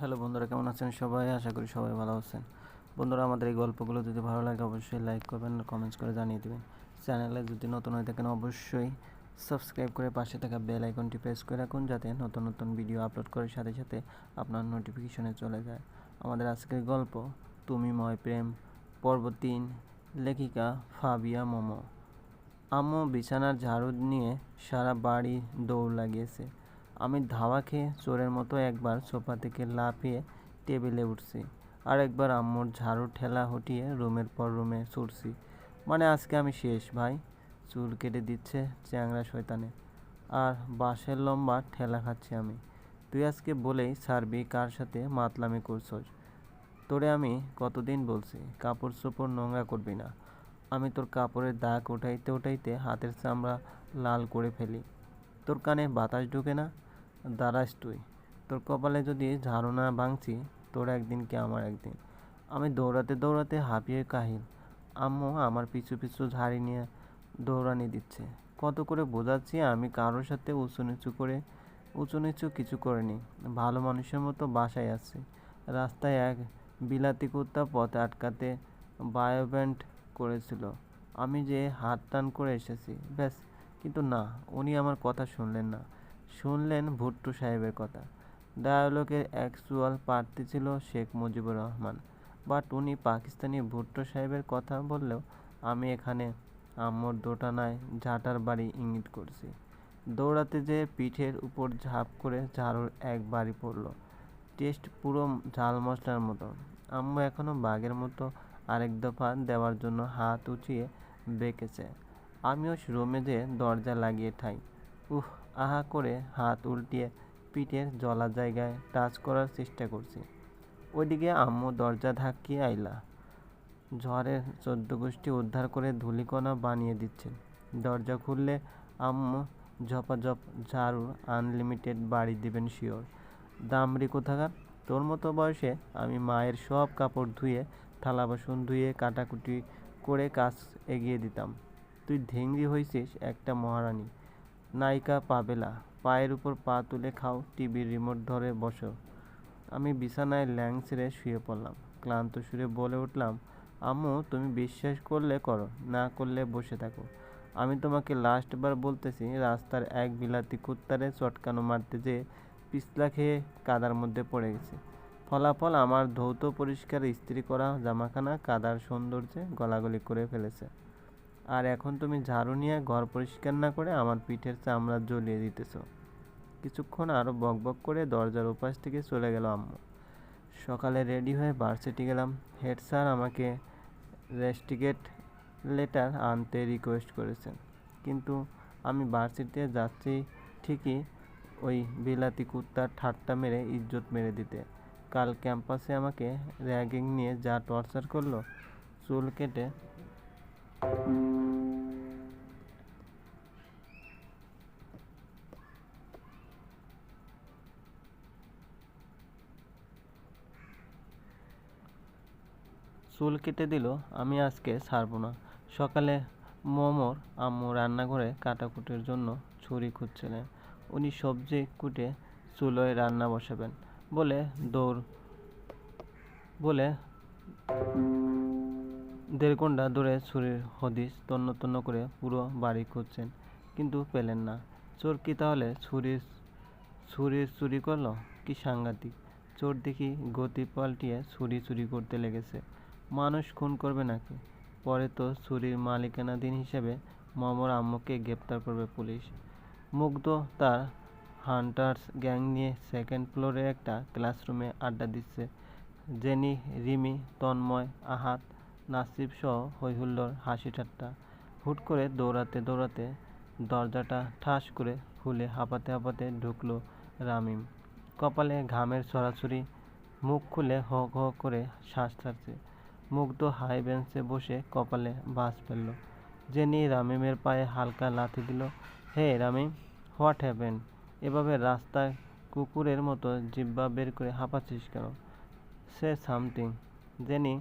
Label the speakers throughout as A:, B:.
A: Hello বন্ধুরা, কেমন আছেন সবাই? আশা করি সবাই ভালো আছেন। বন্ধুরা, আমাদের এই গল্পগুলো যদি ভালো লাগে, অবশ্যই লাইক করবেন আর কমেন্টস করে জানিয়ে দেবেন। চ্যানেলে যদি নতুন হয়ে থাকেন, অবশ্যই সাবস্ক্রাইব করে পাশে থাকা বেল আইকনটি প্রেস করে রাখুন, যাতে নতুন নতুন ভিডিও আপলোড করার সাথে সাথে আপনার নোটিফিকেশনে চলে যায়। আমাদের আজকের গল্প, তুমি ময় প্রেম, পর্ব তিন, লেখিকা ফাবিয়া মোমো। আম্মু বিছানার ঝাড়ু নিয়ে সারা বাড়ি দৌড় লাগিয়েছে। আমি ধাওয়া খেয়ে চোরের মতো একবার সোফা থেকে লাফিয়ে টেবিলে উঠছি আর একবার আম্মুর ঝাড়ু ঠেলা হটিয়ে রুমের পর রুমে ছুটছি। মানে আজকে আমি শেষ, ভাই। চুল কেটে দিচ্ছে চ্যাংরা শয়তানে। আর বাঁশের লম্বা ঠেলা খাচ্ছি আমি। তুই আজকে বলেই ছাড়বি কার সাথে মাতলামি করছস? তোরে আমি কতদিন বলছি, কাপড় চোপড় নোংরা করবি না। আমি তোর কাপড়ের দাগ উঠাইতে উঠাইতে হাতের চামড়া লাল করে ফেলি। তোর কানে বাতাস ঢুকে না? দাঁড়াস তুই। তোর কপালে যদি ঝাড়ু ভাঙছি, তোর একদিন কি আমার একদিন? আমি দৌড়াতে দৌড়াতে হাঁপিয়ে কাহিল। আম্মু আমার পিছু পিছু ঝাড়ি নিয়ে দৌড়ানি দিচ্ছে। কত করে বোঝাচ্ছি আমি কারোর সাথে উঁচু নিচু করে, উঁচু নিচু কিছু করিনি। ভালো মানুষের মতো বাসায় আসছি রাস্তায় এক বিলাতি কুত্তা পথে আটকাতে বায়োব্যান্ড করেছিল। আমি যে হাত টান করে এসেছি, ব্যাস। কিন্তু না, উনি আমার কথা শুনলেন না। শুনলেন ভুট্টো সাহেবের কথা। ডায়ালগের অ্যাকচুয়াল প্রার্থী ছিল শেখ মুজিবুর রহমান। বাট উনি পাকিস্তানি ভুট্টো সাহেবের কথা বললেও, আমি এখানে আম্মুর দোটানায় ঝাঁটার বাড়ি ইঙ্গিত করছি। দৌড়াতে যেয়ে পিঠের উপর ঝাঁপ করে ঝাড়ুর এক বাড়ি পড়ল। টেস্ট পুরো ঝাল মশলার মতো। আম্মু এখনও বাঘের মতো আরেক দফা দেওয়ার জন্য হাত উঁচিয়ে বেঁকেছে। আমিও রুমে যেয়ে দরজা লাগিয়ে ঠাই। উহ আহা করে হাত উল্টিয়ে পিঠের জলা জায়গায় টাচ করার চেষ্টা করছি। ওইদিকে আম্মু দরজা ধাক্কিয়ে আইলা। ঝড়ের চোদ্দ গোষ্ঠী উদ্ধার করে ধুলিকণা বানিয়ে দিচ্ছেন। দরজা খুললে আম্মু ঝপাঝপ ঝাড়ু আনলিমিটেড বাড়ি দিবেন শিওর। দামরি কোথাকার? তোর মতো বয়সে আমি মায়ের সব কাপড় ধুয়ে, থালা বাসন ধুয়ে, কাটাকুটি করে কাজ এগিয়ে দিতাম। তুই ধেংরি হয়েছিস একটা মহারানী। নায়িকা পাবেলা, পায়ের উপর পা তুলে খাও, টিভির রিমোট ধরে বসো। আমি বিছানায় ল্যাং ছেড়ে শুয়ে পড়লাম, ক্লান্ত সুরে বলে উঠলাম, আম্মু, তুমি বিশ্বাস করলে করো, না করলে বসে থাকো। আমি তোমাকে লাস্টবার বলতেছি, রাস্তার এক বিলাতি কুত্তারে চটকানো মারতে যেয়ে পিছলা খেয়ে কাদার মধ্যে পড়ে গেছে। ফলাফল আমার ধৌত পরিষ্কার, ইস্ত্রি করা জামাখানা কাদার সৌন্দর্যে গলাগলি করে ফেলেছে। আর এখন তুমি ঝাড়ু নিয়ে ঘর পরিষ্কার না করে আমার পিঠের চামড়া জ্বলিয়ে দিতেছ। কিছুক্ষণ আরও বকবক করে দরজার উপাস থেকে চলে গেল আম্মু। সকালে রেডি হয়ে ভার্সিটি গেলাম। হেড স্যার আমাকে রেস্টিগেট লেটার আনতে রিকোয়েস্ট করেছেন। কিন্তু আমি ভার্সিটিতে যাচ্ছি ঠিকই ওই বিলাতি কুত্তার ঠাট্টা মেরে ইজ্জত মেরে দিতে। কাল ক্যাম্পাসে আমাকে র্যাগিং নিয়ে যা টর্চার করল, চুল কেটে চুল কেটে দিল, আমি আজকে ছাড়বো না। সকালে মোমোর আম্মু রান্নাঘরে কাটাকুটির জন্য ছুরি খুঁজছিলেন। উনি সবজি কুটে চুলোয় রান্না বসাবেন বলে দৌড়, বলে দেড় ঘণ্টা ধরে ছুরির হদিস তন্ন তন্ন করে পুরো বাড়ি খুঁজছেন, কিন্তু পেলেন না। চোর কি তাহলে ছুরির ছুরির চুরি করল? কি সাংঘাতিক। চোর দেখি গতি পাল্টিয়ে ছুরি চুরি করতে লেগেছে। মানুষ খুন করবে নাকি? পরে তো ছুরির মালিকানাধীন হিসেবে মমর আম্মুকে গ্রেপ্তার করবে পুলিশ। মুগ্ধ তার হান্টার্স গ্যাং নিয়ে সেকেন্ড ফ্লোরে একটা ক্লাসরুমে আড্ডা দিচ্ছে। জেনি, রিমি, তন্ময়, আহাত, নাসিব সহ হৈহুল্লোর হাসি ঠাট্টা। হুট করে দৌড়াতে দৌড়াতে দরজাটা ঠাস করে খুলে হাঁপাতে হাঁপাতে ঢুকলো রামিম। কপালে ঘামের ছড়াছড়ি, মুখ খুলে হক হক করে শ্বাস ছাড়ছে। মুগ্ধ হাই বেঞ্চে বসে কপালে বাস ফেলল। জেনি রামিমের পায়ে হালকা লাথি দিল। Hey Ramim, what happen? এভাবে রাস্তায় কুকুরের মতো জিব্বা বের করে হাঁপাচ্ছিস কেন? Say something. জেনি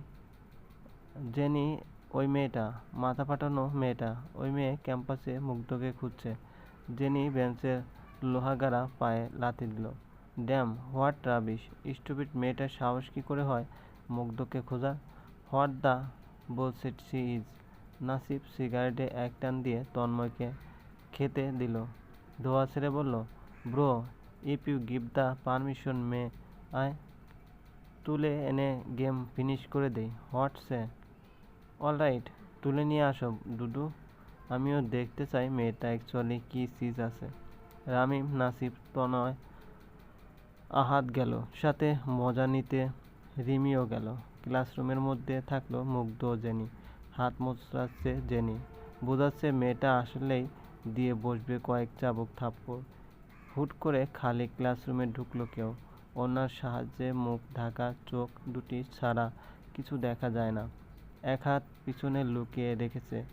A: জেনি, ওই মেয়েটা, মাথা ফাটানো মেয়েটা, ওই মেয়ে ক্যাম্পাসে মুগ্ধকে খুঁজছে। জেনি বেঞ্চের লোহাগাড়া পায়ে লাথি দিল। Dam, what rubbish? স্টুপিড মেয়েটার সাহস কী করে হয় মুগ্ধকে খোঁজার? What the bullshit she is Nasib সিগারেটে এক টান দিয়ে তন্ময়কে খেতে দিল। ধোয়া ছেড়ে বলল, bro, if you give the permission, may I তুলে এনে গেম ফিনিশ করে দেই। হোয়াট সে অলরাইট তুলে নিয়ে আসো, ডুডু। আমিও দেখতে চাই মেয়েটা অ্যাকচুয়ালি কী চিজ আছে। রামিম, নাসিব তনয় আহাত গেল। সাথে মজা নিতে রিমিও গেল। ক্লাসরুমের মধ্যে থাকল মুগ্ধ জেনি। হাত মোচড়াচ্ছে জেনি। বোঝাচ্ছে মেয়েটা আসলেই দিয়ে বসবে কয়েক চাবুক থাপ্পড়। হুট করে খালি ক্লাসরুমে ঢুকলো কেউ। ওনার সাহায্যে মুখ, ঢাকা, চোখ দুটি ছাড়া কিছু দেখা যায় না। এক হাত পিছনে লুকিয়ে রেখেছে।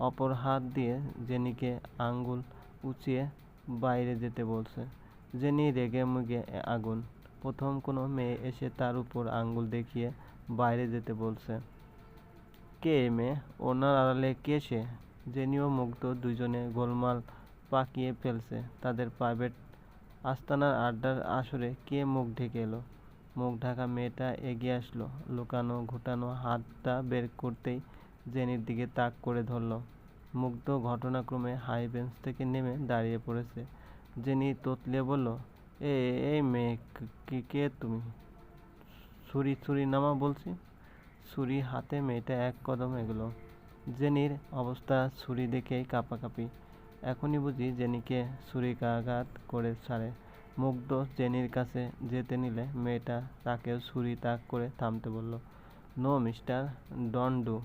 A: অপর হাত দিয়ে জেনিকে আঙ্গুল উঁচিয়ে বাইরে যেতে বলছে। জেনি রেগে মুগে আগুন। প্রথম কোনো মেয়ে এসে তার উপর আঙ্গুল দেখিয়ে বাইরে যেতে বলছে। কে মেয়ে? ওনার আড়ালে কে সে? জেনিও মুগ্ধ দুজনে গোলমাল পাকিয়ে ফেলছে। তাদের প্রাইভেট আস্তানার আড্ডার আসরে কে মুখ ঢেকে এলো? মুখ ঢাকা মেয়েটা এগিয়ে আসলো। লুকানো ঘুটানো হাতটা বের করতেই জেনির দিকে তাক করে ধরল। মুগ্ধ ঘটনাক্রমে হাই বেঞ্চ থেকে নেমে দাঁড়িয়ে পড়েছে। জেনি তোতলে বলল, এ এই মেয়ে কে তুমি? ছুরি ছুরি নামা বলছি। ছুরি হাতে মেয়েটা এক কদম এগোলো। জেনির অবস্থা ছুরি দেখেই কাঁপাকাঁপি। এখনই বুঝি জেনিকে ছুরি ছুরিকাঘাত করে ছাড়ে। মুগ্ধ জেনির কাছে যেতে নিলে মেয়েটা তাকেও ছুরি তাক করে থামতে বলল, নো, মিস্টার ডন ডু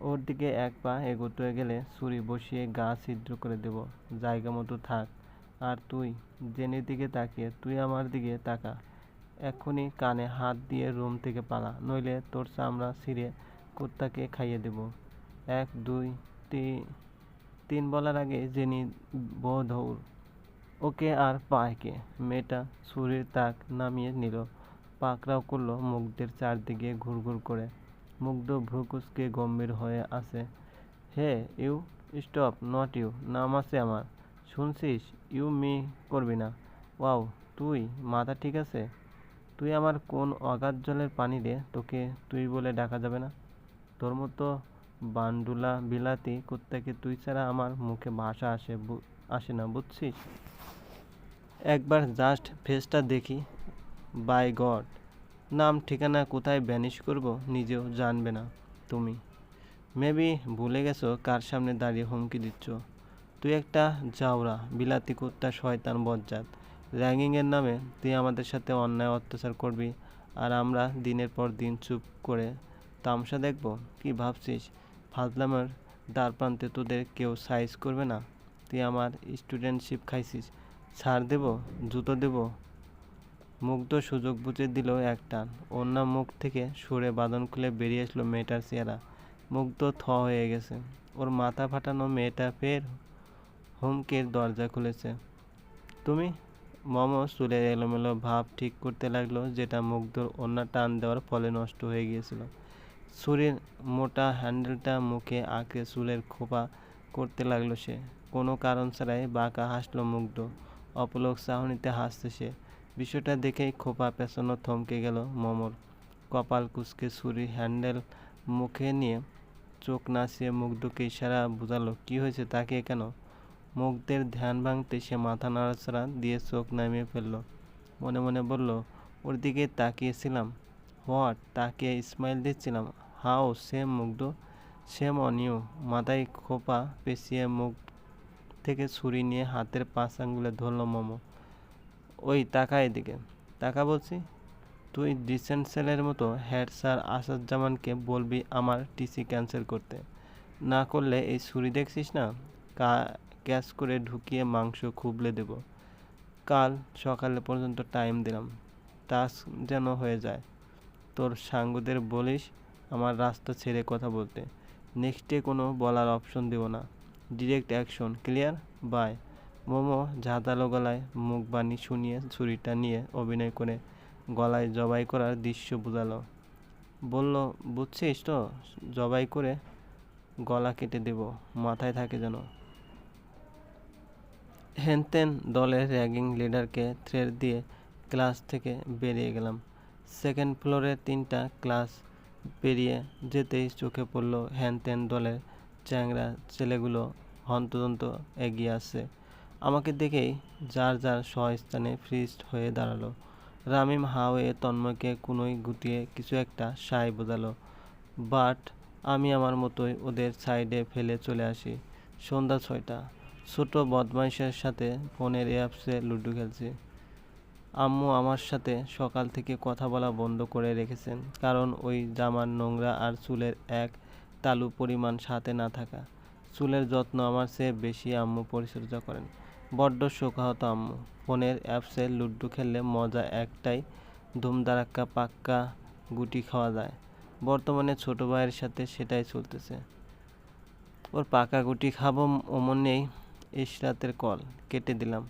A: ওর দিকে এক পা এগোতে গেলে ছুরি বসিয়ে গা ছিদ্র করে দেব। জায়গা মতো থাক। আর তুই, জেনির দিকে তাকিয়ে, তুই আমার দিকে তাকা। এক্ষুনি কানে হাত দিয়ে রুম থেকে পালা, নইলে তোর চামড়া ছিঁড়ে কুত্তাকে খাইয়ে দেব। এক, দুই তিন বলার আগে জেনি বধৌর ওকে আর পায়কে। মেয়েটা ছুরির তাক নামিয়ে নিল, পাকড়াও করল মুগ্ধের চারদিকে ঘুরঘুর করে। মুগ্ধ ভ্রুকুচকে গম্ভীর হয়ে আছে। Hey, you stop, not you, নাম আছে আমার। শুনছিস, ইউ মি করবি না। ওয়াও, তুই, মাথা ঠিক আছে? তুই আমার কোন অগাধ জলের পানি রে তোকে তুই বলে ডাকা যাবে না। তোর মতো বান্ডুলা বিলাতি কুত্তাকে তুই ছাড়া আমার মুখে ভাষা আসে আসে না, বুঝছিস? একবার জাস্ট ফেসটা দেখি। বাই গড নাম, ঠিকানা কোথায় ব্যানিশ করব নিজেও জানবে না তুমি। মেবি ভুলে গেছো কার সামনে দাঁড়িয়ে হুমকি দিচ্ছ। তুই একটা জাউরা বিলাতি কুত্তা শয়তান বজ্জাত। র্যাঙ্গিংয়ের নামে তুই আমাদের সাথে অন্যায় অত্যাচার করবি আর আমরা দিনের পর দিন চুপ করে তামসা দেখব। কি ভাবছিস? ফাজলামের দ্বার প্রান্তে তোদের কেউ সাইজ করবে না? তুই আমার স্টুডেন্টশিপ খাইছিস। ছাড় দেব? জুতো দেব? মুগ্ধ সুযোগ বুঝে দিল এক টান। অন্য মুখ থেকে সুরে বাদন খুলে বেরিয়ে আসলো মেয়েটার চেহারা। মুগ্ধ থ হয়ে গেছে। ওর মাথা ফাটানো মেয়েটা ফের হুমকের দরজা খুলেছে। তুমি মম চুলের এলোমেলো ভাব ঠিক করতে লাগল, যেটা মুগ্ধর অন্য টান দেওয়ার ফলে নষ্ট হয়ে গিয়েছিল। ছুরির মোটা হ্যান্ডেলটা মুখে আঁকড়ে চুলের খোপা করতে লাগল সে। কোনো কারণ ছাড়াই বাঁকা হাসলো মুগ্ধ। অপলক চাহনিতে হাসছে সে। বিষয়টা দেখেই খোপা পেছানো থমকে গেল মমর। কপাল কুচকে ছুরি হ্যান্ডেল মুখে নিয়ে চোখ নাচিয়ে মুগ্ধকে ইশারা বোঝালো, কি হয়েছে? তাকে কেন? মুগ্ধের ধ্যান ভাঙতে সে মাথা নাড়াচাড়া দিয়ে চোখ নামিয়ে ফেলল। মনে মনে বলল, ওর দিকে তাকিয়েছিলাম। হোয়াট তাকিয়ে স্মাইল দিচ্ছিলাম? How shame Mugdha shame on you মাথায় খোপা পেঁচিয়ে মুখ থেকে ছুরি নিয়ে হাতের পাঁচ আঙ্গুলে ধরল মোমো। ওই টাকা এদিকে। তাকা বলছি, তুই ডিসেন্ট সেলের মতো হেড স্যার আসাদুজ্জামানকে বলবি আমার টিসি ক্যান্সেল করতে। না করলে এই ছুরি দেখছিস না? কা ক্যাশ করে ঢুকিয়ে মাংস খুবলে দেব। কাল সকালে পর্যন্ত টাইম দিলাম। টাস্ক যেন হয়ে যায়। তোর সাঙ্গদের বলিস আমার রাস্তা ছেড়ে কথা বলতে। নেক্সটে কোনো বলার অপশন দেব না। Direct action clear by momo ঝাঁতালো গলায় মুখ বাণী শুনিয়ে ছুরিটা নিয়ে অভিনয় করে গলায় জবাই করার দৃশ্য বোঝালো। বলল, বুঝছিস তো? জবাই করে গলা কেটে দেব। মাথায় থাকে যেন। হেনতেন দলের র্যাগিং লিডারকে থ্রেড দিয়ে ক্লাস থেকে বেরিয়ে গেলাম। সেকেন্ড ফ্লোরে তিনটা ক্লাস পেরিয়ে যেতেই চোখে পড়ল হ্যানত্যান দলের চ্যাংরা ছেলেগুলো। হন্তদন্ত এগিয়ে আসছে। আমাকে দেখেই যার যার স্বস্থানে ফ্রিজড হয়ে দাঁড়াল। রামিম হাওয়ে তন্ময়কে কুনোই গুটিয়ে কিছু একটা সায় বোঝালো। বাট আমি আমার মতোই ওদের সাইডে ফেলে চলে আসি। সন্ধ্যা ছয়টা। ছোট বদমাইশের সাথে ফোনের অ্যাপসে লুডো খেলছি। আম্মু আমার সাথে সকাল থেকে কথা বলা বন্ধ করে রেখেছেন, কারণ ওই জামার নোংরা আর চুলের এক তালু পরিমাণ সাথে না থাকা। চুলের যত্ন আমার চেয়ে বেশি আম্মু পরিচর্যা করেন। বড্ড শোকাহত আম্মু। ফোনের অ্যাপসে লুডো খেললে মজা একটাই ধুমধারাক্কা পাক্কা গুটি খাওয়া যায়। বর্তমানে ছোট ভাইয়ের সাথে সেটাই চলতেছে। ওর পাকা গুটি খাব অমনেই ইশরাতের কল কেটে দিলাম।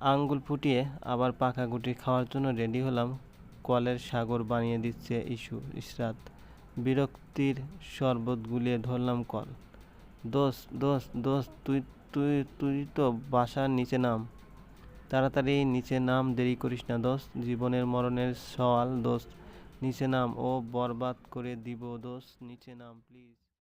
A: আঙ্গুল ফুটিয়ে আবার পাকা গুটি খাওয়ার জন্য রেডি হলাম। কলের সাগর বানিয়ে দিচ্ছে ইস্যু ইশরাত বিরক্তির শরবত গুলিয়ে ধরলাম কল। দোষ দোষ দোষ তুই তুই তুই তো বাসার নিচে নাম। তাড়াতাড়ি নিচে নাম দেরি করিস না দোস্ত। জীবনের মরণের সওয়াল দোস্ত। নিচে নাম ও বরবাদ করে দিব দোস্ত। নিচে নাম প্লিজ